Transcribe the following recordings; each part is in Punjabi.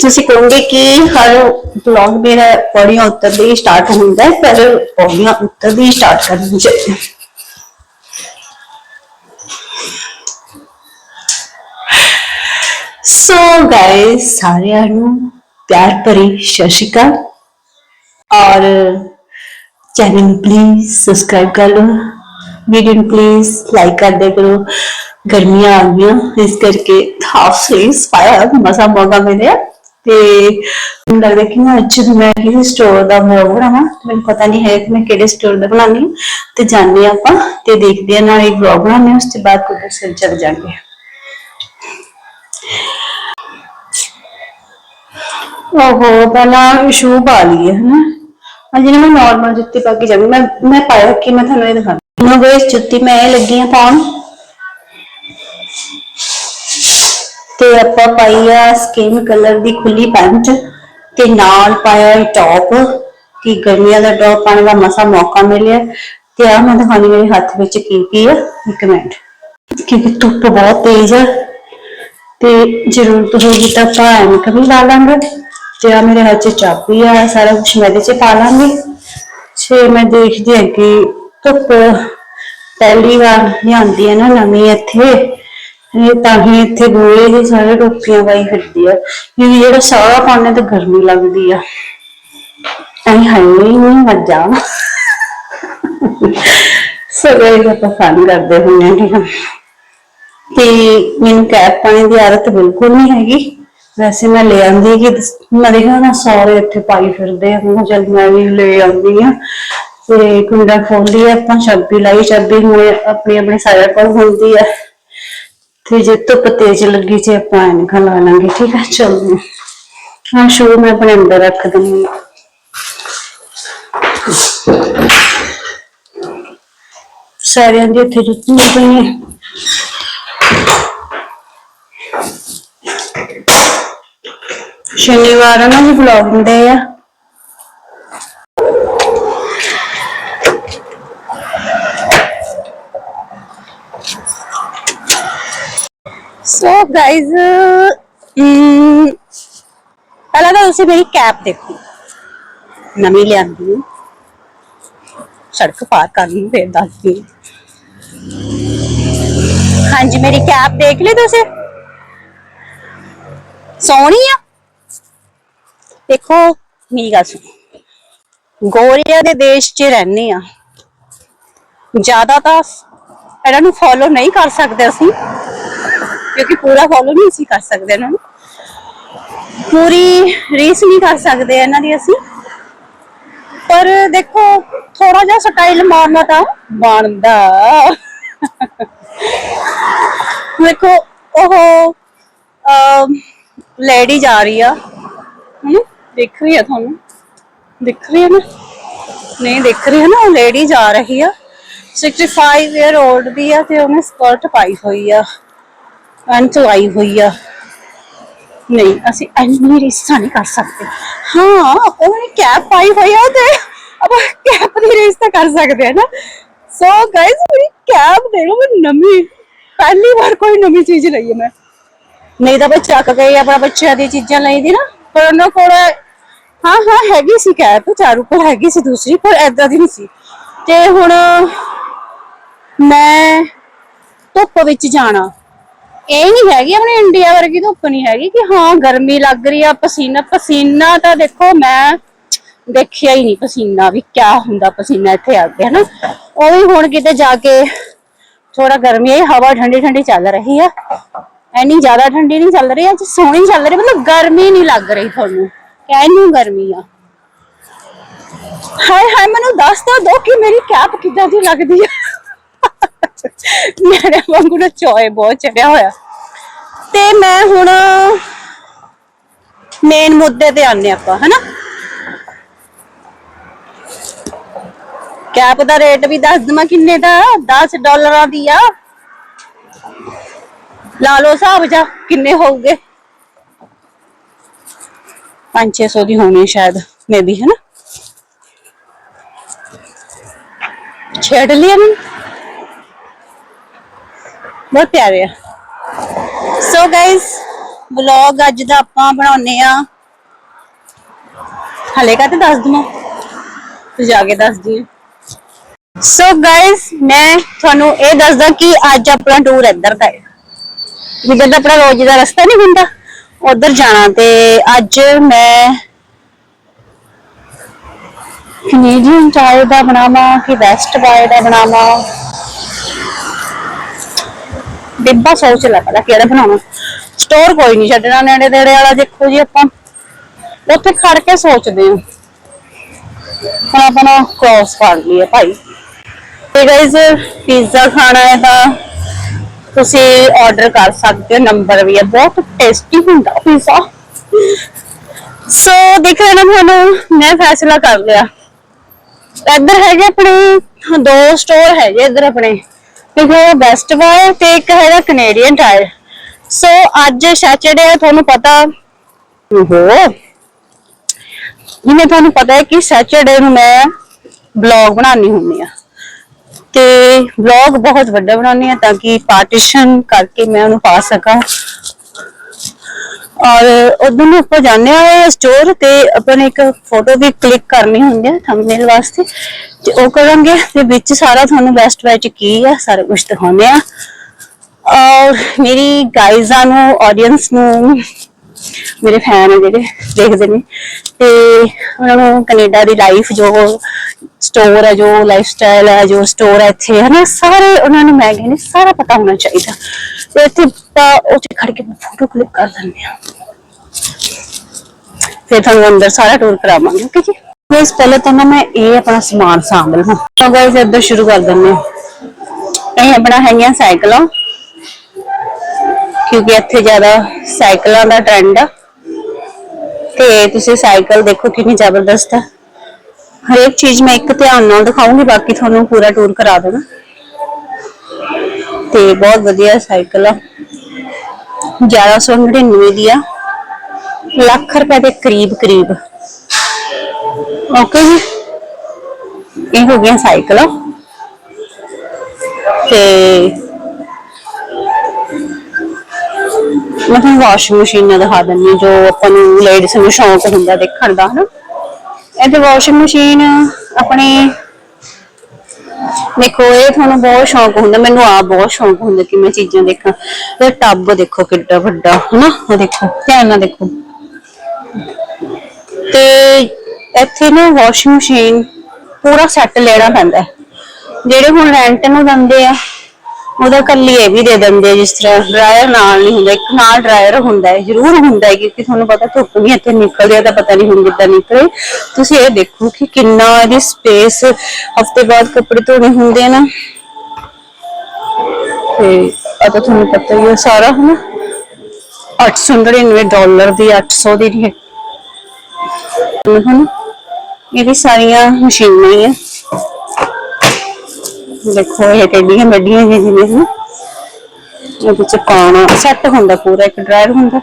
ਤੁਸੀਂ ਕਹੋਗੇ ਕਿ ਹਰ ਵਲੌਗ ਮੇਰਾ ਪੌੜੀਆਂ ਉੱਤਰਦੇ ਹੀ ਸਟਾਰਟ ਹੁੰਦਾ ਹੈ ਪਰ ਪੌੜੀਆਂ ਉੱਤਰਦੇ ਹੀ ਸਟਾਰਟ ਕਰਨੀ ਚਾਹੀਦੀ ਹੈ। ਸੋ ਗਾਇਸ ਸਾਰਿਆਂ ਨੂੰ ਪਿਆਰ ਭਰੀ ਸਤਿ ਸ਼੍ਰੀ ਅਕਾਲ ਔਰ ਚੈਨਲ ਨੂੰ ਪਲੀਜ਼ ਸਬਸਕ੍ਰਾਈਬ ਕਰ ਲਓ ਵੀਡੀਓ ਨੂੰ ਪਲੀਜ਼ ਲਾਈਕ ਕਰ ਦਿਆ ਕਰੋ ਗਰਮੀਆਂ ਆ ਗਈਆਂ ਇਸ ਕਰਕੇ ਹਾਫ ਸਲੀਵਸ ਪਾਇਆ ਮਸਾ ਮੌਕਾ ਮਿਲਿਆ ਤੇ ਮੈਨੂੰ ਲੱਗਦਾ ਕਿ ਮੈਂ ਅੱਜ ਵੀ ਮੈਂ ਕਿਸੇ ਸਟੋਰ ਦਾ ਵਲੌਗ ਬਣਾਵਾਂ, ਮੈਨੂੰ ਪਤਾ ਨਹੀਂ ਹੈ ਕਿ ਮੈਂ ਕਿਹੜੇ ਸਟੋਰ ਦਾ ਬਣਾਉਣੀ ਹਾਂ। ਤੇ ਜਾਣਦੇ ਆਪਾਂ ਤੇ ਦੇਖਦੇ ਹਾਂ, ਨਾਲ ਇੱਕ ਵਲੌਗ ਬਣਾਉਂਦੇ ਹਾਂ, ਉਸ ਤੋਂ ਬਾਅਦ ਕੋਈ ਸਿਰ ਚੱਲ ਜਾਣਗੇ ਓਹੋ, ਪਹਿਲਾਂ ਸ਼ੂ ਪਾ ਲਈ ਹਨਾ? ਅੱਜ ਨਾ ਮੈਂ ਨਾਰਮਲ ਜੁੱਤੀ ਪਾ ਕੇ ਜਾਵਾਂਗੀ ਮੈਂ ਮੈਂ ਪਾਇਆ ਕਿ ਮੈਂ ਤੁਹਾਨੂੰ ਇਹ ਦਿਖਾਉਂਦੀ ਹਾਂ ਵੇਸ ਜੁੱਤੀ, ਮੈਂ ਇਹ ਲੱਗੀ ਆ ਪਾਉਣ। ਤੇ ਆਪਾਂ ਪਾਈ ਆ ਸਕਿਨ ਕਲਰ ਦੀ ਖੁੱਲੀ ਪੈਂਟ ਤੇ ਨਾਲ ਪਾਇਆ ਇਹ ਟੌਪ ਕਿ ਗਰਮੀਆਂ ਦਾ ਟੌਪ ਪਾਉਣ ਦਾ ਮਸਾ ਮੌਕਾ ਮਿਲਿਆ। ਤੇ ਆ ਮੈਂ ਦਿਖਾਉਣੀ ਮੇਰੇ ਹੱਥ ਵਿੱਚ ਕੀ ਕੀ ਆ, ਇੱਕ ਮਿੰਟ। ਕਿਉਂਕਿ ਧੁੱਪ ਬਹੁਤ ਤੇਜ਼ ਆ। ਤੇ ਜ਼ਰੂਰਤ ਹੋਊਗੀ ਤਾਂ ਆਪਾਂ ਐਨਕ ਵੀ ਲਾ ਲਾਂਗੇ। ਤੇ ਆ ਮੇਰੇ ਹੱਥ 'ਚ ਚਾਬੀ ਆ, ਸਾਰਾ ਕੁਝ ਮੈਂ ਇਹਦੇ 'ਚ ਪਾ ਲਾਂਗੀ। ਛੇ ਮੈਂ ਦੇਖਦੀ ਹਾਂ ਕਿ ਧੁੱਪ ਪਹਿਲੀ ਵਾਰ ਲਿਆਂਦੀ ਹੈ ਨਾ ਨਵੀਂ ਇੱਥੇ। ਇਹ ਤਾਂ ਹੀ ਇੱਥੇ ਗੋਏ ਦੇ ਸਾਰੇ ਟੋਪੀਆਂ ਪਾਈ ਫਿਰਦੀ ਆ। ਕਿਉਂਕਿ ਜਿਹੜਾ ਸਾਰਾ ਪਾਣੇ ਤੇ ਗਰਮੀ ਲੱਗਦੀ ਆ। ਐਂ ਹਾਈ ਨਹੀਂ ਮੱਜਾ ਸਗੋਂ ਇਹ ਆਪਾਂ ਕਰਦੇ ਹੁੰਦੇ ਹਾਂ ਤੇ ਮੈਨੂੰ ਕੈਪ ਪਾਉਣ ਦੀ ਆਦਤ ਬਿਲਕੁਲ ਨਹੀਂ ਹੈਗੀ। ਵੈਸੇ ਮੈਂ ਲੈ ਆਂਦੀ ਕਿ ਮੈਂ ਦੇਖਿਆ ਨਾ ਸਾਰੇ ਇੱਥੇ ਪਾਈ ਫਿਰਦੇ ਆ। ਮੈਂ ਜਦ ਮੈਂ ਵੀ ਲੈ ਆਉਂਦੀ ਆ ਤੇ ਕੁੰਡਾ ਖੋਲਦੀ ਆ ਆਪਾਂ, ਚਾਬੀ ਲਾਈ, ਚਾਬੀ ਹੁਣ ਆਪਣੀ ਆਪਣੇ ਸਾਰਿਆਂ ਕੋਲ ਹੁੰਦੀ ਆ। ਤੇ ਜੇ ਧੁੱਪ ਤੇਜ਼ ਲੱਗੀ ਤੇ ਆਪਾਂ ਐਨਕਾਂ ਲਾ ਲਾਂਗੇ, ਠੀਕ ਆ, ਚਲੋ ਹਾਂ ਸ਼ੂ ਮੈਂ ਆਪਣੇ ਅੰਦਰ ਰੱਖ ਦਿੰਦੀ ਸਾਰਿਆਂ ਦੀ ਉੱਥੇ ਜੁੱਤੀਆਂ ਪਈਆਂ। ਸ਼ਨੀਵਾਰ ਆ ਨਾ ਜੀ ਹੁੰਦੇ ਆ। ਸੋ ਗਾਇਜ਼ ਪਹਿਲਾਂ ਤਾਂ ਤੁਸੀਂ ਮੇਰੀ ਕੈਪ ਦੇਖੋ ਨਵੀਂ ਲਿਆਂਦੀ ਹੈ ਸੜਕ ਪਾਰ ਕਰ ਲਈ ਫੇਰ ਦੱਸਦੀ ਹਾਂਜੀ ਮੇਰੀ ਕੈਪ ਦੇਖ ਲਈ ਤੁਸੀਂ ਸੋਹਣੀ ਆ ਦੇਖੋ ਮੇਰੀ ਗੱਲ ਸੁਣੋ ਗੋਰੀਆ ਦੇ ਦੇਸ਼ 'ਚ ਰਹਿੰਦੇ ਆ ਜ਼ਿਆਦਾ ਤਾਂ ਇਹਨਾਂ ਨੂੰ ਫੋਲੋ ਨਹੀਂ ਕਰ ਸਕਦੇ ਅਸੀਂ ਕਿਉਂਕਿ ਪੂਰਾ ਫੋਲੋ ਨਹੀਂ ਅਸੀਂ ਕਰ ਸਕਦੇ ਇਹਨਾਂ ਨੂੰ। ਪੂਰੀ ਰੀਸ ਨਹੀਂ ਕਰ ਸਕਦੇ ਇਹਨਾਂ ਦੀ ਅਸੀਂ। ਪਰ ਦੇਖੋ ਥੋੜਾ ਜਿਹਾ ਸਟਾਈਲ ਮਾਰਨਾ ਤਾਂ ਬਣਦਾ। ਦੇਖੋ, ਉਹ ਲੇਡੀ ਜਾ ਰਹੀ ਆ। ਹਮ ਦਿਖ ਰਹੀ ਆ ਤੁਹਾਨੂੰ? ਦਿਖ ਰਹੀ ਹੈ ਨਾ? ਨਹੀਂ, ਦਿਖ ਰਹੀ ਹੈ ਨਾ, ਉਹ ਲੇਡੀ ਜਾ ਰਹੀ ਆ। 65 ਇਅਰ 올ਡ ਦੀ ਆ ਤੇ ਉਹਨੇ ਸਕਰਟ ਪਾਈ ਹੋਈ ਆ। ਪੈਂਟ ਲਾਈ ਹੋਈ ਆ। ਨਹੀਂ, ਅਸੀਂ ਇੰਨੀ ਰੀਸਾਂ ਨਹੀਂ ਕਰ ਸਕਦੇ। ਹਾਂ ਉਹਨੇ ਕੈਪ ਪਾਈ ਹੋਈ ਆ ਤੇ ਆਪਾਂ ਕੈਪ ਦੀ ਰੀਸ ਤਾਂ ਕਰ ਸਕਦੇ ਆ ਨਾ। ਸੋ ਗਾਇਸ ਮੇਰੀ ਕੈਪ ਦੇ ਮੈਂ ਨਵੀਂ, ਪਹਿਲੀ ਵਾਰ ਕੋਈ ਨਵੀਂ ਚੀਜ਼ ਲਈ ਹੈ ਮੈਂ। ਨਹੀਂ ਤਾਂ ਬਈ ਚੱਕ ਗਏ ਆਪਣਾ ਬੱਚਿਆਂ ਦੀ ਚੀਜ਼ਾਂ ਲਈ ਦੀ ਨਾ। ਪਰ ਉਹਨਾਂ ਕੋਲ, ਹਾਂ ਹਾਂ, ਹੈਗੀ ਸੀ ਕੈਪ ਚਾਰੂ ਕੋਲ ਹੈਗੀ ਸੀ, ਦੂਸਰੀ ਪਰ ਐਦਾਂ ਦੀ ਨਹੀਂ ਸੀ। ਤੇ ਹੁਣ ਮੈਂ ਧੁੱਪ ਵਿੱਚ ਜਾਣਾ। ਇਹ ਨਹੀਂ ਹੈਗੀ ਆਪਣੇ ਇੰਡੀਆ ਵਰਗੀ ਧੁੱਪ ਨਹੀਂ ਹੈਗੀ ਕਿ ਹਾਂ, ਗਰਮੀ ਲੱਗ ਰਹੀ ਆ, ਪਸੀਨਾ ਪਸੀਨਾ ਤਾਂ ਦੇਖੋ ਮੈਂ ਦੇਖਿਆ ਹੀ ਨਹੀਂ ਪਸੀਨਾ ਵੀ ਕਿਆ ਹੁੰਦਾ ਪਸੀਨਾ ਇੱਥੇ ਆ ਕੇ, ਹਨਾ? ਉਹ ਵੀ ਹੁਣ ਕਿਤੇ ਜਾ ਕੇ ਥੋੜਾ ਗਰਮੀ ਹੈ, ਹਵਾ ਠੰਡੀ ਠੰਡੀ ਚੱਲ ਰਹੀ ਆ। ਐਨੀ ਜ਼ਿਆਦਾ ਠੰਡੀ ਨਹੀਂ ਚੱਲ ਰਹੀ, ਅੱਜ ਸੋਹਣੀ ਚੱਲ ਰਹੀ, ਮਤਲਬ ਗਰਮੀ ਨਹੀਂ ਲੱਗ ਰਹੀ ਤੁਹਾਨੂੰ। ਕਹਿਨੂੰ ਗਰਮੀ ਆ? ਹਾਏ ਹਾਏ, ਮੈਨੂੰ ਦੱਸ ਦੋ ਕਿ ਮੇਰੀ ਕੈਪ ਕਿੱਦਾਂ ਦੀ ਲੱਗਦੀ ਆ? ਮੇਰੇ ਵਾਂਗੂ ਨਾ ਚੋਏ ਬਹੁਤ ਚੜਿਆ ਹੋਇਆ। ਤੇ ਮੈਂ ਹੁਣ ਮੇਨ ਮੁੱਦੇ ਤੇ ਆਨੇ ਆਪਾਂ, ਹਨਾ? ਕੈਪ ਦਾ ਰੇਟ ਵੀ ਦੱਸ ਦਵਾਂ ਕਿੰਨੇ ਦਾ? 10 ਡਾਲਰਾਂ ਦੀ ਆ। ਲਾ ਲਓ ਹਿਸਾਬ ਜਾ ਕਿੰਨੇ ਹੋਊਗੇ? 5-600 ਦੀ ਹੋਣੀ ਸ਼ਾਇਦ ਮੇਬੀ ਹੈ ਨਾ ਛੇੜ ਲਿਆ ਮੈਂ ਬਹੁਤ ਪਿਆਰੇ ਆ। ਸੋ ਗਾਇਸ ਵਲੌਗ ਅੱਜ ਦਾ ਆਪਾਂ ਬਣਾਉਨੇ ਆ ਹਲੇ ਕਾ ਤੇ ਦੱਸ ਦਵਾਂ? ਫਿਰ ਜਾ ਕੇ ਦੱਸਦੀ ਹਾਂ ਸੋ ਗਾਇਸ ਮੈਂ ਤੁਹਾਨੂੰ ਇਹ ਦੱਸਦਾ ਕਿ ਅੱਜ ਆਪਣਾ ਟੂਰ ਇੱਧਰ ਦਾ ਹੈ। ਜਿੱਦਾਂ ਦਾ ਆਪਣਾ ਰੋਜ਼ ਦਾ ਰਸਤਾ ਨਹੀਂ ਹੁੰਦਾ, ਉਧਰ ਜਾਣਾ ਤੇ ਅੱਜ ਮੈਂ ਕੈਨੇਡੀਅਨ ਚਾय ਦਾ ਬਣਾਵਾਂ, ਕਿ ਵੈਸਟ ਬਾਏ ਦਾ ਬਣਾਵਾਂ। ਡਿੱਬਾ ਸੋਚ ਲੈ ਪਤਾ ਕਿਹੜਾ ਬਣਾਵਾਂ ਸਟੋਰ ਕੋਈ ਨਹੀਂ ਛੱਡਣਾ ਨੇੜੇ ਨੇੜੇ ਵਾਲਾ ਦੇਖੋ ਜੀ ਆਪਾਂ। ਉੱਥੇ ਖੜ ਕੇ ਸੋਚਦੇ ਹਾਂ। ਹੁਣ ਆਪਣਾ ਕ੍ਰੋਸ ਕਰ ਲਈਏ ਭਾਈ। ਤੇ ਗਾਇਜ਼ ਪੀਜ਼ਾ ਖਾਣਾ ਹੈ ਤਾਂ ਤੁਸੀਂ ਆਰਡਰ ਕਰ ਸਕਦੇ ਹੋ ਨੰਬਰ ਵੀ ਹੈ, ਬਹੁਤ ਟੇਸਟੀ ਹੁੰਦਾ ਪੀਜ਼ਾ ਸੋ ਦੇਖ ਰਹੇ ਨਾ ਤੁਹਾਨੂੰ ਮੈਂ ਫੈਸਲਾ ਕਰ ਲਿਆ। ਇੱਧਰ ਹੈਗੇ ਆਪਣੇ, ਦੋ ਸਟੋਰ ਹੈਗੇ ਇੱਧਰ ਆਪਣੇ। ਇੱਕ ਹੈ ਬੈਸਟ ਬਾਏ ਤੇ ਇੱਕ ਹੈਗਾ ਕੈਨੇਡੀਅਨ ਟਾਇਰ ਸੋ ਅੱਜ ਸੈਚਰਡੇ ਹੈ ਤੁਹਾਨੂੰ ਪਤਾ ਓਹੋ। ਜਿਵੇਂ ਤੁਹਾਨੂੰ ਪਤਾ ਹੈ ਕਿ ਸੈਚਰਡੇ ਨੂੰ ਮੈਂ ਬਲੌਗ ਬਣਾਉਣੀ ਹੁੰਦੀ ਆ। ਤੇ ਵਲੌਗ ਬਹੁਤ ਵੱਡਾ ਬਣਾਉਣੀ ਆ ਤਾਂ ਕਿ ਪਾਰਟੀਸ਼ਨ ਕਰਕੇ ਮੈਂ ਉਹਨੂੰ ਪਾ ਸਕਾਂ। ਔਰ ਉਦੋਂ ਨੂੰ ਆਪਾਂ ਜਾਣਦੇ ਆ ਸਟੋਰ ਤੇ ਆਪਾਂ ਨੇ ਇੱਕ ਫੋਟੋ ਵੀ ਕਲਿੱਕ ਕਰਨੀ ਹੁੰਦੀ ਹੈ ਥੰਬਨੇਲ ਵਾਸਤੇ ਤੇ ਉਹ ਕਰਾਂਗੇ ਤੇ ਵਿੱਚ ਸਾਰਾ ਤੁਹਾਨੂੰ ਬੈਸਟ ਵਿੱਚ ਕੀ ਆ, ਸਾਰਾ ਕੁਝ ਦਿਖਾਉਂਦੇ ਆ ਔਰ ਮੇਰੀ ਗਾਈਜ਼ਾਂ ਨੂੰ ਆਡੀਅנס ਨੂੰ, ਮੇਰੇ ਫੈਨ ਆ ਜਿਹੜੇ, ਦੇਖਦੇ ਨੇ। ਤੇ ਉਹਨਾਂ ਨੂੰ ਕੈਨੇਡਾ ਦੀ ਲਾਈਫ ਜੋ ਸਟੋਰ ਹੈ ਜੋ ਲਾਈਫ ਸਟਾਈਲ ਹੈ ਜੋ ਸਟੋਰ ਹੈ ਇੱਥੇ ਹੈ ਨਾ ਸਾਰੇ ਉਹਨਾਂ ਨੂੰ ਮੈਂ ਕਹਿੰਦੀ, ਸਾਰਾ ਪਤਾ ਹੋਣਾ ਚਾਹੀਦਾ। ਤੇ ਇੱਥੇ ਤਾਂ ਉਹ ਚ ਖੜ ਕੇ ਫੋਟੋ ਕਲਿੱਕ ਕਰ ਲੈਂਦੇ ਆ ਫਿਰ ਤੁਹਾਨੂੰ ਅੰਦਰ ਸਾਰਾ ਟੂਰ ਕਰਾਵਾਂਗੇ ਓਕੇ ਜੀ? ਗਾਇਸ ਪਹਿਲਾਂ ਤਾਂ ਨਾ ਮੈਂ ਇਹ ਆਪਣਾ ਸਮਾਨ ਸਾਂਭ ਲਵਾਂ ਤਾਂ ਗਾਇਸ ਇੱਧਰ ਸ਼ੁਰੂ ਕਰ ਦਿੰਦੇ ਹਾਂ। ਇਹ ਆਪਣਾ ਹੈਗੀਆਂ ਸਾਈਕਲਾਂ। ਕਿਉਂਕਿ ਇੱਥੇ ਜ਼ਿਆਦਾ ਸਾਈਕਲਾਂ ਦਾ ਟ੍ਰੈਂਡ ਆ। ਤੇ ਤੁਸੀਂ ਸਾਈਕਲ ਦੇਖੋ ਕਿੰਨੀ ਜ਼ਬਰਦਸਤ ਆ। ਹਰੇਕ ਚੀਜ਼ ਮੈਂ ਇੱਕ ਧਿਆਨ ਨਾਲ ਦਿਖਾਉਂਗੀ, ਬਾਕੀ ਤੁਹਾਨੂੰ ਪੂਰਾ ਟੂਰ ਕਰਾ ਦੇਣਾ। ਤੇ ਬਹੁਤ ਵਧੀਆ ਸਾਈਕਲ ਆ। 1199 ਦੀ ਆ। ਲੱਖ ਰੁਪਏ ਦੇ ਕਰੀਬ ਕਰੀਬ। ਓਕੇ ਜੀ। ਇਹ ਹੋ ਗਿਆ ਸਾਈਕਲ। ਤੇ ਮੈਂ ਤੁਹਾਨੂੰ ਵਾਸ਼ਿੰਗ ਮਸ਼ੀਨ ਨਾਲ ਦਿਖਾ ਦਿੰਦੀ ਜੋ ਆਪਾਂ ਨੂੰ ਲੇਡੀਜ਼ ਨੂੰ ਸ਼ੌਂਕ ਹੁੰਦਾ ਦੇਖਣ ਦਾ, ਹਨਾ। ਇਹ ਤੇ ਵਾਸ਼ਿੰਗ ਮਸ਼ੀਨ ਆਪਣੇ ਦੇਖੋ, ਇਹ ਤੁਹਾਨੂੰ ਬਹੁਤ ਸ਼ੌਂਕ ਹੁੰਦਾ, ਮੈਨੂੰ ਆਪ ਬਹੁਤ ਸ਼ੌਂਕ ਹੁੰਦਾ ਕਿ ਮੈਂ ਚੀਜ਼ਾਂ ਦੇਖਾਂ। ਇਹ ਟੱਬ ਦੇਖੋ ਕਿੱਡਾ ਵੱਡਾ, ਹਨਾ। ਉਹ ਦੇਖੋ, ਧਿਆਨ ਨਾਲ ਦੇਖੋ। ਤੇ ਇੱਥੇ ਨਾ ਵਾਸ਼ਿੰਗ ਮਸ਼ੀਨ ਪੂਰਾ ਸੈੱਟ ਲੈਣਾ ਪੈਂਦਾ ਜਿਹੜੇ ਹੁਣ ਰੈਂਟ ਨੂੰ ਦਿੰਦੇ ਆ, ਉਹਦਾ ਕੱਲੀ ਇਹ ਵੀ ਦੇ ਦਿੰਦੇ ਜਿਸ ਤਰ੍ਹਾਂ ਡਰਾਇਰ ਨਾਲ ਨਹੀਂ ਹੁੰਦਾ, ਇੱਕ ਨਾਲ ਡਰਾਇਰ ਹੁੰਦਾ ਹੈ, ਜ਼ਰੂਰ ਹੁੰਦਾ ਹੈ ਕਿਉਂਕਿ ਤੁਹਾਨੂੰ ਪਤਾ ਧੁੱਪ ਵੀ ਇੱਥੇ ਨਿਕਲਦੀ ਹੈ ਤਾਂ ਪਤਾ ਨਹੀਂ ਹੁਣ ਕਿੱਦਾਂ ਨਿਕਲੇ। ਤੁਸੀਂ ਇਹ ਦੇਖੋ ਕਿ ਕਿੰਨਾ ਇਹਦੀ ਸਪੇਸ ਹਫ਼ਤੇ ਬਾਅਦ ਕੱਪੜੇ ਧੋਣੇ ਹੁੰਦੇ ਆ ਨਾ। ਤੇ ਆ ਤਾਂ ਤੁਹਾਨੂੰ ਪਤਾ ਹੀ ਆ ਸਾਰਾ, ਹਨਾ? 899 ਡਾਲਰ ਦੀ 800 ਦੀ ਨਹੀਂ ਹਨ ਇਹਦੀ ਸਾਰੀਆਂ ਮਸ਼ੀਨਾਂ ਹੀ ਆ। ਦੇਖੋ, ਇਹ ਕਿੱਡੀਆਂ ਵੱਡੀਆਂ ਜਿਹੀਆਂ ਜਿਵੇਂ ਹਨ ਇਹ ਪਾਣਾ ਸੈੱਟ ਹੁੰਦਾ ਪੂਰਾ, ਇੱਕ ਡਰਾਇਰ ਹੁੰਦਾ।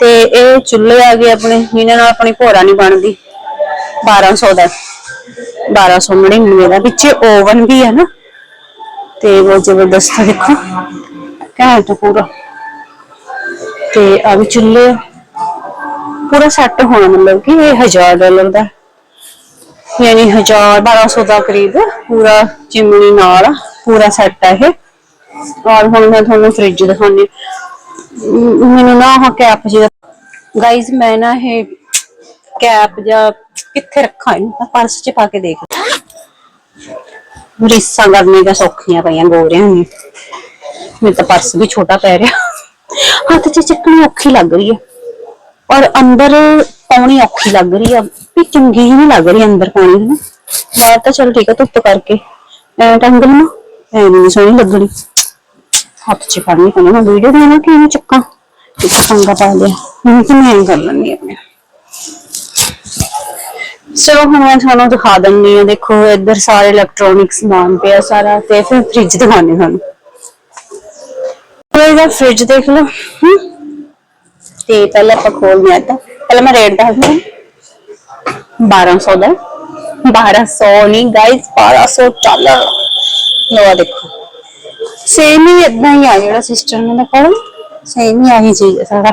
ਤੇ ਇਹ ਚੁੱਲ੍ਹੇ ਆ ਗਏ ਆਪਣੇ ਜਿਨ੍ਹਾਂ ਨਾਲ ਆਪਣੀ ਭੋਰਾ ਨਹੀਂ ਬਣਦੀ। 1200 ਦਾ। 1299 ਦਾ। ਵਿੱਚ ਓਵਨ ਵੀ ਹੈ ਨਾ। ਤੇ ਉਹ ਜ਼ਬਰਦਸਤ ਦੇਖੋ। ਘੈਂਟ ਪੂਰਾ। ਤੇ ਆ ਵੀ ਚੁੱਲ੍ਹੇ ਪੂਰਾ ਸੈੱਟ ਹੋਣਾ ਮਤਲਬ ਕਿ ਇਹ 1000 ਡਾਲਰ ਦਾ। ਯਾਨੀ 1000 1200 ਦਾ ਕਰੀਬ ਪੂਰਾ ਚਿਮਨੀ ਨਾਲ ਪੂਰਾ ਸੈੱਟ ਹੈ ਇਹ। ਔਰ ਹੁਣ ਮੈਂ ਤੁਹਾਨੂੰ ਫ੍ਰਿਜ ਦਿਖਾਉਣੀ ਮੈਨੂੰ ਨਾ ਆਹ ਕੈਪ ਜੀ ਗਾਈਜ਼ ਮੈਂ ਨਾ ਇਹ ਕੈਪ ਜਾਂ ਕਿੱਥੇ ਰੱਖਾਂ ਇਹਨੂੰ? ਪਰਸ 'ਚ ਪਾ ਕੇ ਦੇਖ ਰੀਸਾਂ ਕਰਨੇ ਦਾ ਸੌਖੀਆਂ ਪਈਆਂ ਗੋਰਿਆਂ ਨੂੰ। ਮੇਰੇ ਤਾਂ ਪਰਸ ਵੀ ਛੋਟਾ ਪੈ ਰਿਹਾ। ਹੱਥ 'ਚ ਚੱਕਣੀ ਔਖੀ ਲੱਗ ਰਹੀ ਹੈ। ਔਰ ਅੰਦਰ ਪਾਉਣੀ ਔਖੀ ਲੱਗ ਰਹੀ ਆ ਵੀ ਚੰਗੀ ਹੀ ਨਹੀਂ ਲੱਗ ਰਹੀ ਅੰਦਰ ਪਾਉਣੀ ਹੈ ਬਾਹਰ ਤਾਂ ਚਲ ਠੀਕ ਆ, ਧੁੱਪ ਕਰਕੇ। ਐ ਟੰਗ ਲਵਾਂ ਐ ਨਹੀਂ ਸੋਹਣੀ ਲੱਗਣੀ। ਹੱਥ ਚ ਫੜਨੀ ਪੈਣੀ। ਮੈਂ ਵੀਡੀਓ ਬਣਾਉਣਾ ਕਿ ਇਹਨੂੰ ਚੱਕਾਂ? ਇੱਕ ਸੰਗਾ ਪਾ ਲਿਆ। ਹੁਣ ਕਿ ਮੈਂ ਐਂ ਕਰ ਲੈਂਦੀ ਆਪਣੇ। ਸੋ ਹੁਣ ਮੈਂ ਤੁਹਾਨੂੰ ਦਿਖਾ ਦਿੰਦੀ ਹਾਂ। ਦੇਖੋ, ਇੱਧਰ ਸਾਰੇ ਇਲੈਕਟ੍ਰੋਨਿਕ ਸਮਾਨ ਪਿਆ ਸਾਰਾ ਤੇ ਫਿਰ ਫ੍ਰਿਜ ਦਿਖਾਣੇ ਤੁਹਾਨੂੰ। ਇਹਦਾ ਫ੍ਰਿਜ ਦੇਖ ਲਓ। ਹੂੰ। ਤੇ ਪਹਿਲਾਂ ਆਪਾਂ ਖੋਲਦੇ ਆ ਤਾਂ ਪਹਿਲਾਂ ਮੈਂ ਰੇਟ ਦੱਸ ਦਿਆਂ 1200 ਦਾ। 1200 ਨਹੀਂ ਗਾਇਸ 1200 ਡਾਲਰ ਲੋ ਦੇਖੋ। ਸੇਮ ਹੀ ਇਦਾਂ ਹੀ ਆ ਜਿਹੜਾ ਸਿਸਟਰ ਨੇ ਦਿਖਾਇਆ। ਸੇਮ ਹੀ ਆਹੀ ਚੀਜ਼ ਹੈ ਸਾਰਾ।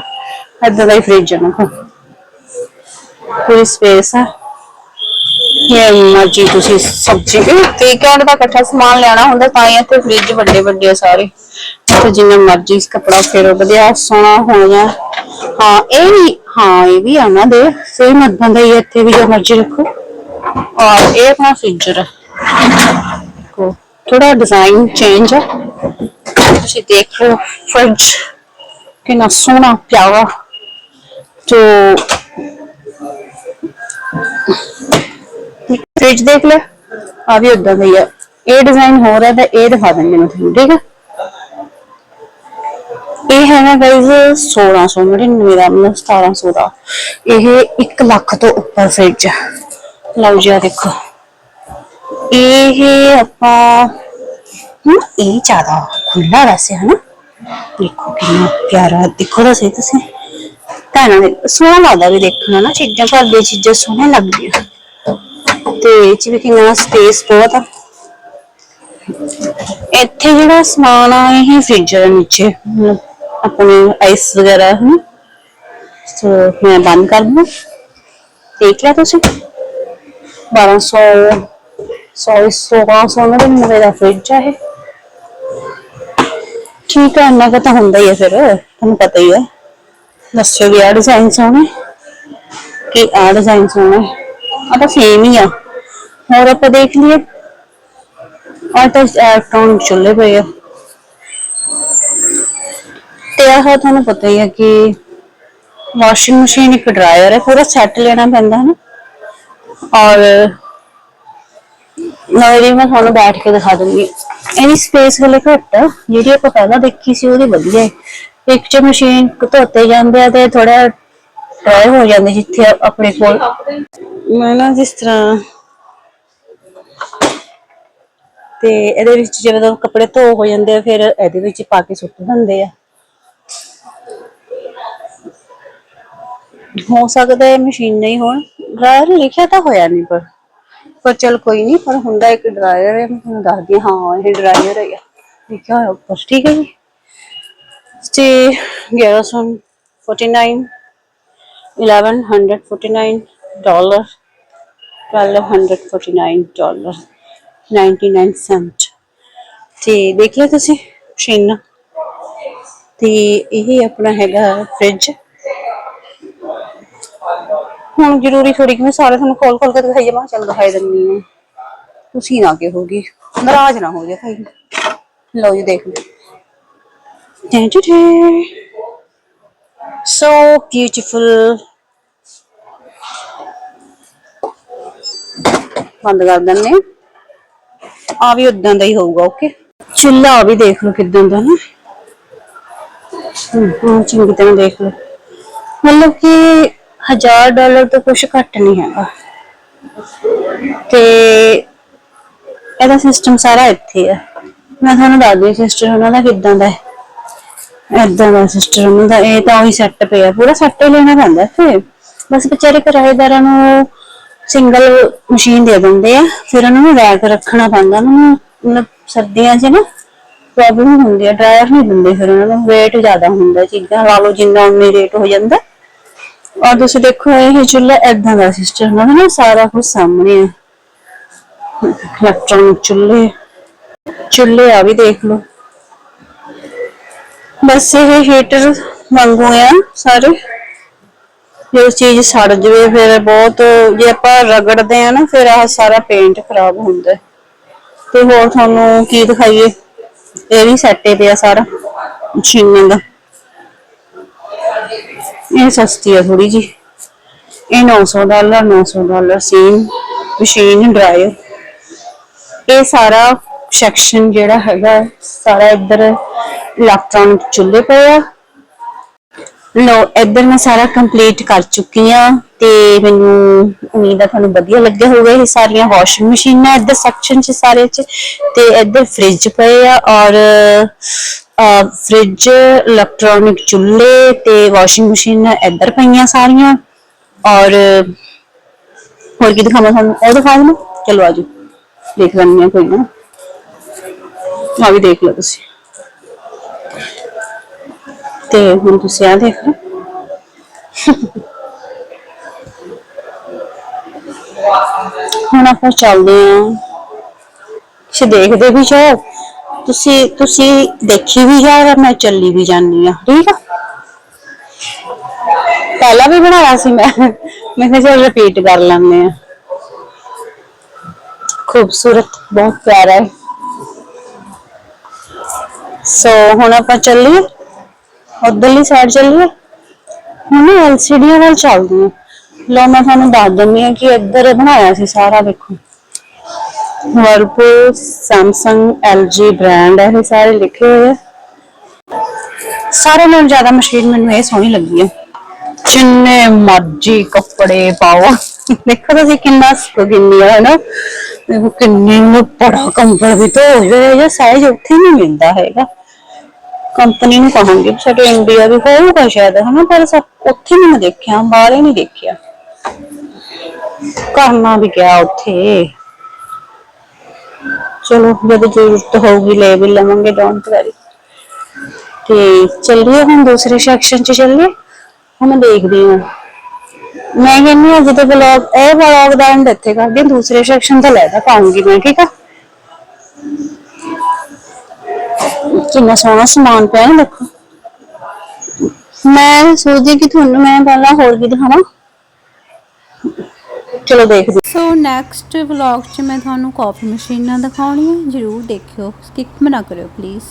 ਏਦਾਂ ਦਾ ਹੀ ਫ੍ਰਿਜ ਹੈ ਨਾ ਪੂਰੀ ਸਪੇਸ ਹੈ ਮਰਜ਼ੀ ਤੁਸੀਂ ਸਬਜ਼ੀ ਇਹ ਵੀਕਐਂਡ ਦਾ ਇਕੱਠਾ ਸਮਾਨ ਲੈਣਾ ਹੁੰਦਾ ਤਾਂ ਹੀ ਇੱਥੇ ਫ੍ਰਿਜ ਵੱਡੇ ਵੱਡੇ ਆ ਸਾਰੇ। ਤੇ ਜਿੰਨਾ ਮਰਜ਼ੀ ਕੱਪੜਾ ਫੇਰੋ ਵਧੀਆ ਸੋਹਣਾ ਹੋ ਜਾ ਹਾਂ ਇਹ ਵੀ ਹਾਂ ਇਹ ਵੀ ਆ ਨਾ ਦੇ ਸੇਮ ਏਦਾਂ ਦਾ ਹੀ ਇੱਥੇ ਵੀ ਜੋ ਮਰਜ਼ੀ ਰੱਖੋ। ਔਰ ਇਹ ਆਪਣਾ ਫ੍ਰਿਜਰ ਹੈ ਕੋ ਥੋੜਾ ਡਿਜ਼ਾਈਨ ਚੇਂਜ ਹੈ ਤੁਸੀਂ ਦੇਖ ਲਓ ਫ੍ਰਿਜ ਕਿੰਨਾ ਸੋਹਣਾ ਪਿਆਰਾ। ਤੋ ਫ੍ਰਿਜ ਦੇਖ ਲੈ। ਆ ਵੀ ਉਦਾਂ ਦਾ ਹੀ ਆ। ਇਹ ਡਿਜ਼ਾਈਨ ਹੋਰ ਹੈ ਤਾਂ ਇਹ ਦਿਖਾ ਦਿੰਦੇ ਮੈਂ ਤੁਹਾਨੂੰ, ਠੀਕ ਹੈ ਇਹ ਹੈਗਾ ਗਾਇਜ਼ 1699 ਦਾ, ਮਤਲਬ 1700 ਦਾ। ਇਹ 1 ਲੱਖ ਤੋਂ ਉੱਪਰ ਫ੍ਰਿਜ ਲਓ ਜੀ, ਆ ਦੇਖੋ। ਇਹ ਆਪਾਂ ਹਮ ਇਹ ਜ਼ਿਆਦਾ ਖੁੱਲਾ ਵੈਸੇ ਹੈ ਦੇਖੋ ਕਿੰਨਾ ਪਿਆਰਾ, ਦੇਖੋ ਤਾਂ ਸਹੀ ਤੁਸੀਂ। ਭੈਣਾਂ ਦੇ, ਸੋਹਣਾ ਲੱਗਦਾ ਵੀ ਦੇਖਣਾ ਨਾ ਚੀਜ਼ਾਂ ਘਰ ਦੀਆਂ ਚੀਜ਼ਾਂ ਸੋਹਣੀਆਂ ਲੱਗਦੀਆਂ। ਤੇ ਇਹ ਚ ਵੀ ਕਿੰਨਾ ਸਪੇਸ ਬਹੁਤ ਆ। ਇੱਥੇ ਜਿਹੜਾ ਸਮਾਨ ਆ, ਇਹ ਫ੍ਰਿਜ ਦੇ ਨੀਚੇ ਮਤਲਬ ਆਪਣੇ ਆਈਸ ਵਗੈਰਾ ਹੈ ਸੋ ਮੈਂ ਬੰਦ ਕਰ ਦੂੰ। ਦੇਖ ਲਿਆ ਤੁਸੀਂ? 1200 ਸੌ ਸੌ ਸੌ ਨਵੇਂ ਦਾ ਫ੍ਰਿਜ ਹੈ ਇਹ। ਠੀਕ ਹੈ ਇੰਨਾ ਕੁ ਤਾਂ ਹੁੰਦਾ ਹੀ ਹੈ ਫਿਰ, ਤੁਹਾਨੂੰ ਪਤਾ ਹੀ ਹੈ ਦੱਸਿਓ ਵੀ ਆ ਡਿਜ਼ਾਈਨ ਸੋਹਣੇ, ਕਿ ਆ ਡਿਜ਼ਾਈਨ ਸੋਹਣੇ। ਆ ਤਾਂ ਸੇਮ ਹੀ ਆ। ਹੋਰ ਆਪਾਂ ਦੇਖ ਲਈਏ। ਆ ਤਾਂ ਇਲੈਕਟ੍ਰੋਨਿਕ ਚੁੱਲ੍ਹੇ ਪਏ ਆ। ਤੇ ਆਹ ਤੁਹਾਨੂੰ ਪਤਾ ਹੀ ਹੈ ਕਿ ਵਾਸ਼ਿੰਗ ਮਸ਼ੀਨ ਇੱਕ ਡਰਾਇਰ ਹੈ ਪੂਰਾ ਸੈੱਟ ਲੈਣਾ ਪੈਂਦਾ ਹੈ ਨਾ ਔਰ ਨਵੀਂ ਮੈਂ ਤੁਹਾਨੂੰ ਬੈਠ ਕੇ ਦਿਖਾ ਦੂੰਗੀ। ਇਹਦੀ ਸਪੇਸ ਵਾਲੇ ਘੱਟ ਆ, ਜਿਹੜੀ ਆਪਾਂ ਪਹਿਲਾਂ ਦੇਖੀ ਸੀ ਉਹਦੀ ਵਧੀਆ ਹੈ ਇੱਕ ਚ ਮਸ਼ੀਨ ਧੋਤੇ ਜਾਂਦੇ ਆ ਤੇ ਥੋੜਾ ਡਰਾਈ ਹੋ ਜਾਂਦੇ ਜਿੱਥੇ ਆਪਣੇ ਕੋਲ। ਮੈਂ ਨਾ ਜਿਸ ਤਰ੍ਹਾਂ ਤੇ ਇਹਦੇ ਵਿੱਚ ਜਦੋਂ ਕੱਪੜੇ ਧੋ ਹੋ ਜਾਂਦੇ ਆ, ਫਿਰ ਇਹਦੇ ਵਿੱਚ ਪਾ ਕੇ ਸੁੱਟ ਦਿੰਦੇ ਆ। ਹੋ ਸਕਦਾ ਹੈ ਮਸ਼ੀਨ ਨਹੀਂ ਹੋਣ। ਡਰਾਇਰ ਲਿਖਿਆ ਤਾਂ ਹੋਇਆ ਨਹੀਂ ਪਰ ਪਰ ਚਲ ਕੋਈ ਨਹੀਂ ਪਰ ਹੁੰਦਾ ਇੱਕ ਡਰਾਇਰ ਹੈ, ਮੈਂ ਤੁਹਾਨੂੰ ਦੱਸਦੀ ਹਾਂ ਹਾਂ, ਇਹ ਡਰਾਇਰ ਹੈ ਲਿਖਿਆ ਹੋਇਆ ਉੱਪਰ, ਠੀਕ ਹੈ ਜੀ। ਤੇ 1149 1149 ਡਾਲਰ 1249 ਡਾਲਰ 99 ਸੈਂਟ ਤੇ ਦੇਖ ਲਿਆ ਤੁਸੀਂ ਮਸ਼ੀਨ ਤੇ ਇਹ ਆਪਣਾ ਹੈਗਾ ਫ੍ਰਿਜ ਹੁਣ ਜ਼ਰੂਰੀ ਥੋੜੀ ਕਿ ਮੈਂ ਸਾਰੇ ਤੁਹਾਨੂੰ ਖੋਲ ਖੋਲ ਕੇ ਦਿਖਾਈ ਜਾਵਾਂ ਚਲ ਦਿਖਾਈ ਦਿੰਨੀ ਹਾਂ। ਤੁਸੀਂ ਨਾ ਕਹੋਗੇ ਨਾਰਾਜ਼ ਨਾ ਹੋ ਜਾ ਭਾਈ ਲਓ ਜੀ, ਦੇਖ ਲਓ। so beautiful ਬੰਦ ਕਰ ਦਿੰਨੇ ਆ ਵੀ ਉਦਾਂ ਦਾ ਹੀ ਹੋਊਗਾ ਓਕੇ ਚੁੱਲ੍ਹਾ ਵੀ ਦੇਖ ਲਓ ਕਿਦਾਂ ਦਾ ਨਾ। ਹੂੰ ਚੰਗੀ ਤਰ੍ਹਾਂ ਦੇਖ ਲਓ। ਮਤਲਬ ਕਿ 1000 ਡਾਲਰ ਤੋਂ ਕੁਝ ਘੱਟ ਨਹੀਂ ਹੈਗਾ। ਤੇ ਇਹਦਾ ਸਿਸਟਮ ਸਾਰਾ ਇੱਥੇ ਹੈ ਮੈਂ ਤੁਹਾਨੂੰ ਦੱਸਦੀ ਸਿਸਟਰ ਉਹਨਾਂ ਦਾ ਕਿਦਾਂ ਦਾ ਹੈ। ਏਦਾਂ ਦਾ ਸਿਸਟਰ ਉਹਨਾਂ ਦਾ, ਇਹ ਤਾਂ ਉਹੀ ਸੈੱਟ ਪਿਆ। ਪੂਰਾ ਸੈੱਟ ਹੀ ਲੈਣਾ ਪੈਂਦਾ ਫਿਰ ਬਸ ਵਿਚਾਰੇ ਕਿਰਾਏਦਾਰਾਂ ਨੂੰ ਸਿੰਗਲ ਮਸ਼ੀਨ ਦੇ ਦਿੰਦੇ ਆ, ਫਿਰ ਉਹਨਾਂ ਨੂੰ ਰੈਕ ਰੱਖਣਾ ਪੈਂਦਾ, ਉਹਨਾਂ ਨੂੰ ਮਤਲਬ ਸਰਦੀਆਂ 'ਚ ਨਾ ਪ੍ਰੋਬਲਮ ਹੁੰਦੀ ਹੈ ਡਰਾਇਰ ਨਹੀਂ ਦਿੰਦੇ ਫਿਰ ਉਹਨਾਂ ਨੂੰ, weight ਜ਼ਿਆਦਾ ਹੁੰਦਾ ਚੀਜ਼ਾਂ, ਲਾ ਲਓ ਜਿੰਨਾ ਉਨੇ ਰੇਟ ਹੋ ਜਾਂਦਾ। ਔਰ ਤੁਸੀਂ ਦੇਖੋ ਇਹ ਚੁੱਲ੍ਹਾ ਏਦਾਂ ਦਾ ਸਿਸਟਮ ਹੈ ਨਾ ਸਾਰਾ ਕੁਝ ਸਾਹਮਣੇ ਹੈ ਇਲੈਕਟ੍ਰੋਨਿਕ ਚੁੱਲ੍ਹੇ ਚੁੱਲ੍ਹੇ ਆ ਵੀ ਦੇਖ ਲਓ। ਬਸ ਇਹ ਹੀਟਰ ਵਾਂਗੂ ਆ ਸਾਰੇ। ਜੇ ਚੀਜ਼ ਸੜ ਜਵੇ, ਫਿਰ ਬਹੁਤ ਜੇ ਆਪਾਂ ਰਗੜਦੇ ਆ ਨਾ, ਫਿਰ ਆਹ ਸਾਰਾ ਪੇਂਟ ਖਰਾਬ ਹੁੰਦਾ। ਤੇ ਹੋਰ ਤੁਹਾਨੂੰ ਕੀ ਦਿਖਾਈਏ? ਇਹ ਵੀ ਸੈੱਟੇ ਪਿਆ ਸਾਰਾ, ਮਸ਼ੀਨਾਂ ਦਾ। ਇਹ ਸਸਤੀ ਆ ਥੋੜੀ ਜੀ ਇਹ 900 dollar 900 dollar same machine dryer ਇਹ ਸਾਰਾ ਸੈਕਸ਼ਨ ਜਿਹੜਾ ਹੈਗਾ, ਸਾਰਾ ਇੱਧਰ ਇਲੈਕਟ੍ਰੋਨਿਕ ਚੁੱਲ੍ਹੇ ਪਏ ਆ। ਲੋ ਇੱਧਰ ਮੈਂ ਸਾਰਾ ਕੰਪਲੀਟ ਕਰ ਚੁੱਕੀ ਆ ਤੇ ਮੈਨੂੰ ਉਮੀਦ ਆ ਤੁਹਾਨੂੰ ਵਧੀਆ ਲੱਗਿਆ ਹੋਊਗਾ। ਇਹ ਸਾਰੀਆਂ ਵਾਸ਼ਿੰਗ ਮਸ਼ੀਨਾਂ ਇੱਧਰ ਸੈਕਸ਼ਨ 'ਚ ਸਾਰੇ 'ਚ ਤੇ ਇੱਧਰ ਫ੍ਰਿਜ ਪਏ ਆ ਔਰ ਫ੍ਰਿਜ ਇਲੈਕਟ੍ਰੋਨਿਕ ਚੁੱਲ੍ਹੇ ਤੇ ਵਾਸ਼ਿੰਗ ਮਸ਼ੀਨਾਂ ਇੱਧਰ ਪਈਆਂ ਸਾਰੀਆਂ ਔਰ, ਹੋਰ ਕੀ ਦਿਖਾਵਾਂ ਤੁਹਾਨੂੰ? ਉਹ ਦਿਖਾ ਦਵਾਂ ਚਲੋ ਆਜੋ ਦੇਖ ਲੈਂਦੇ ਆ ਕੋਈ ਨਾ। ਆ ਵੀ ਦੇਖ ਲਓ ਤੁਸੀਂ। ਤੇ ਹੁਣ ਤੁਸੀਂ ਆ ਦੇਖ ਲਓ ਹੁਣ ਆਪਾਂ ਚੱਲਦੇ ਹਾਂ ਤੁਸੀਂ ਦੇਖਦੇ ਵੀ ਜਾਓ ਤੁਸੀਂ ਤੁਸੀਂ ਦੇਖੀ ਵੀ ਜਾਓ ਔਰ ਮੈਂ ਚੱਲੀ ਵੀ ਜਾਂਦੀ ਆ ਠੀਕ ਆ ਪਹਿਲਾਂ ਵੀ ਬਣਾਇਆ ਸੀ ਮੈਂ ਮੈਂ ਕਿਹਾ ਚਲ ਰਿਪੀਟ ਕਰ ਲੈਂਦੇ ਆ ਖੂਬਸੂਰਤ ਬਹੁਤ ਪਿਆਰਾ ਹੈ ਸੋ ਹੁਣ ਆਪਾਂ ਚੱਲੀਏ ਉਧਰਲੀ ਸਾਈਡ ਚੱਲੀਏ ਹੁਣ ਐਲਸੀਡੀ ਵੱਲ ਚੱਲਦੇ ਹਾਂ ਲੋ ਮੈਂ ਤੁਹਾਨੂੰ ਦੱਸ ਦਿੰਦੀ ਹਾਂ ਕਿ ਇੱਧਰ ਬਣਾਇਆ ਸੀ ਸਾਰਾ ਦੇਖੋ ਵਰਪੂਲ ਸੈਮਸੰਗ LG ਬ੍ਰਾਂਡ ਹੈ ਇਹ ਸਾਰੇ ਲਿਖੇ ਹੋਏ ਆ ਸਾਰੇ ਨਾਲੋਂ ਜ਼ਿਆਦਾ ਮਸ਼ੀਨ ਮੈਨੂੰ ਇਹ ਸੋਹਣੀ ਲੱਗੀ ਹੈ ਜਿੰਨੇ ਮਰਜ਼ੀ ਕੱਪੜੇ ਪਾਓ ਦੇਖੋ ਤੁਸੀਂ ਕਿੰਨਾ ਸੁਕਿੰਨੀ ਹੈ ਨਾ ਦੇਖੋ ਕਿੰਨੀ ਨੂੰ ਬੜਾ ਕੰਬਲ ਵੀ ਧੋ ਜਾਏ ਜਾਂ ਸਾਈਜ਼ ਉੱਥੇ ਨਹੀਂ ਮਿਲਦਾ ਹੈਗਾ ਕੰਪਨੀ ਨੂੰ ਕਹਾਂਗੇ, ਸਾਡੇ ਇੰਡੀਆ ਵੀ ਹੋਊਗਾ ਸ਼ਾਇਦ, ਹਨਾ? ਪਰ ਉੱਥੇ ਨਹੀਂ ਮੈਂ ਦੇਖਿਆ, ਬਾਹਰ ਹੀ ਨਹੀਂ ਦੇਖਿਆ। ਕਰਨਾ ਵੀ ਗਿਆ ਉੱਥੇ? ਚਲੋ, ਜਦ ਜ਼ਰੂਰਤ ਹੋਊਗੀ ਲੈ ਵੀ ਲਵਾਂਗੇ ਡੋਂਟ ਵੈਰੀ ਤੇ ਚੱਲੀਏ ਹੁਣ ਦੂਸਰੇ ਸੈਕਸ਼ਨ 'ਚ ਚੱਲੀਏ? ਹੁਣ ਦੇਖਦੇ ਹਾਂ। ਮੈਂ ਕਹਿੰਦੀ ਹਾਂ ਜਦੋਂ ਵਲੌਗ ਇਹ ਵਲੌਗ ਦਾ ਐਂਡ ਇੱਥੇ ਕਰਦੇ ਦੂਸਰੇ ਸੈਕਸ਼ਨ ਦਾ ਲੈਦਾ ਪਾਉਂਗੀ ਮੈਂ, ਠੀਕ ਆ? ਕਿੰਨਾ ਸੋਹਣਾ ਸਮਾਨ ਪਿਆ ਹੈ, ਦੇਖੋ। ਮੈਂ ਸੋਚਦੀ ਕਿ ਤੁਹਾਨੂੰ ਮੈਂ ਪਹਿਲਾਂ ਹੋਰ ਵੀ ਦਿਖਾਵਾਂ। ਚਲੋ ਦੇਖਦੇ ਸੋ ਨੈਕਸਟ ਵਲੌਗ 'ਚ ਮੈਂ ਤੁਹਾਨੂੰ ਕਾਫੀ ਮਸ਼ੀਨਾਂ ਦਿਖਾਉਣੀਆਂ ਜਰੂਰ ਦੇਖਿਓ। ਸਕਿਪ ਨਾ ਕਰਿਓ ਪਲੀਜ਼